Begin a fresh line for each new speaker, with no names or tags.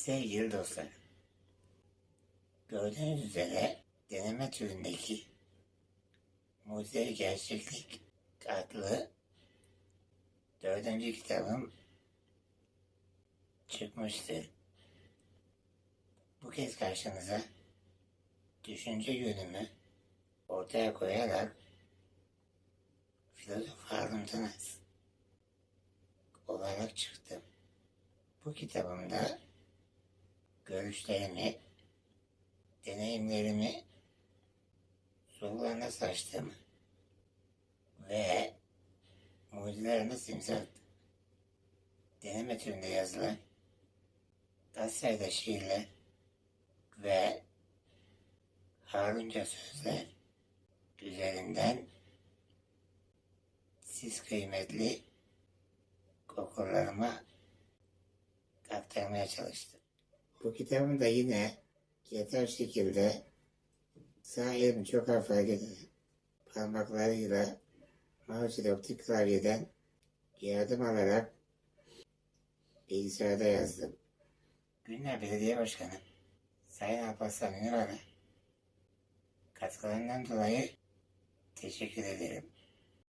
Sevgili dostlar, gördüğünüz üzere deneme türündeki Mucize Gerçeklik adlı dördüncü kitabım çıkmıştır. Bu kez karşınıza düşünce yönümü ortaya koyarak filozof Harun olarak çıktım. Bu kitabımda görüşlerimi, deneyimlerimi sorularına saçtım ve mucizelerime attım. Deneme türünde yazılan gazetede şiirler ve Harunca sözler üzerinden siz kıymetli okurlarıma aktarmaya çalıştım. Bu kitabın da yine yeter şekilde sağ elim çok hafif parmaklarıyla mouse optik klavyeden yardım alarak bilgisayarda yazdım. Günler Belediye Başkanı Sayın Alparslan Ünal'a katkılarından dolayı teşekkür ederim.